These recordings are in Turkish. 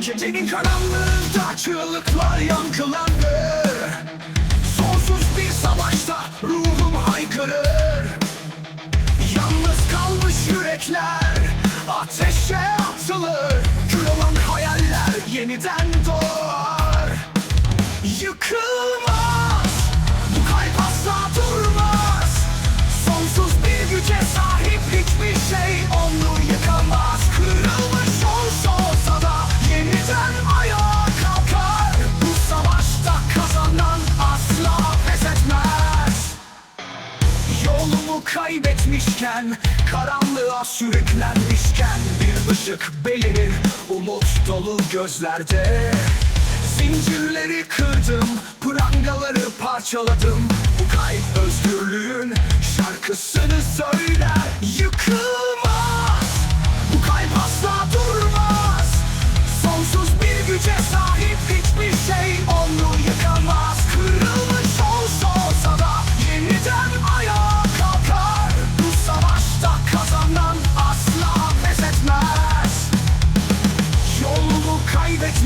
Gecenin karanlığında çığlıklar yankılanır. Sonsuz bir savaşta ruhum haykırır. Yalnız kalmış yürekler ateşe atılır. Kül olan hayaller yeniden doğar. Yıkılmaz. Bu kalp asla kaybetmişken Karanlığa sürüklenmişken Bir ışık belirir Umut dolu gözlerde. Zincirleri kırdım Prangaları parçaladım. Bu kalp özgürlüğün Şarkısını söyler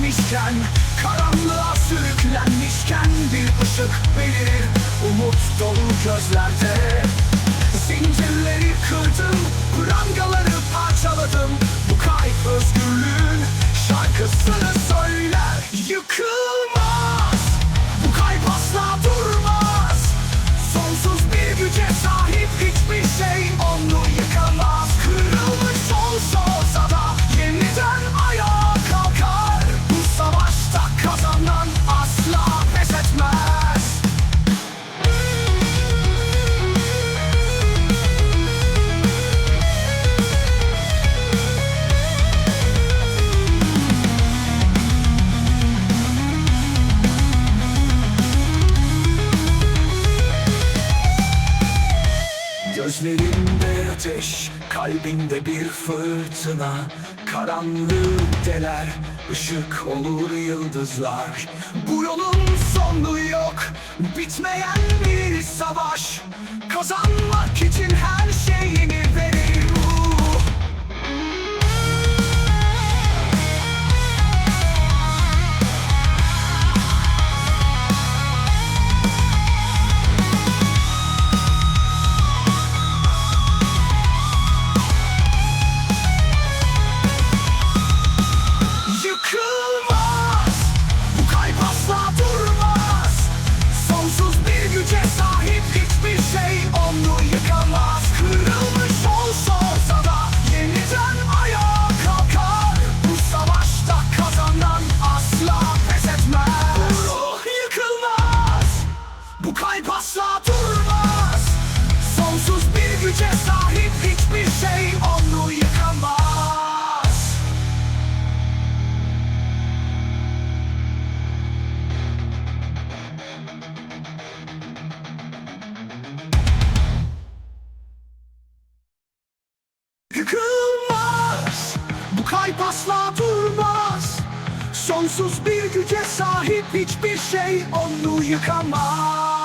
kaybetmişken Karanlığa sürüklenmişken Bir ışık belirir Umut dolu gözlerde. Zincirleri kırdım Prangaları parçaladım. Bu kalp özgürlüğün Şarkısını söyler. Yıkılmaz Bu kalp asla durmaz. Sonsuz bir güce sahip Gözlerinde ateş, kalbinde bir fırtına. Karanlığı deler, ışık olur yıldızlar. Bu yolun sonu yok, bitmeyen bir savaş. Kazanmak için her asla durmaz. Sonsuz bir güce sahip hiçbir şey onu yıkamaz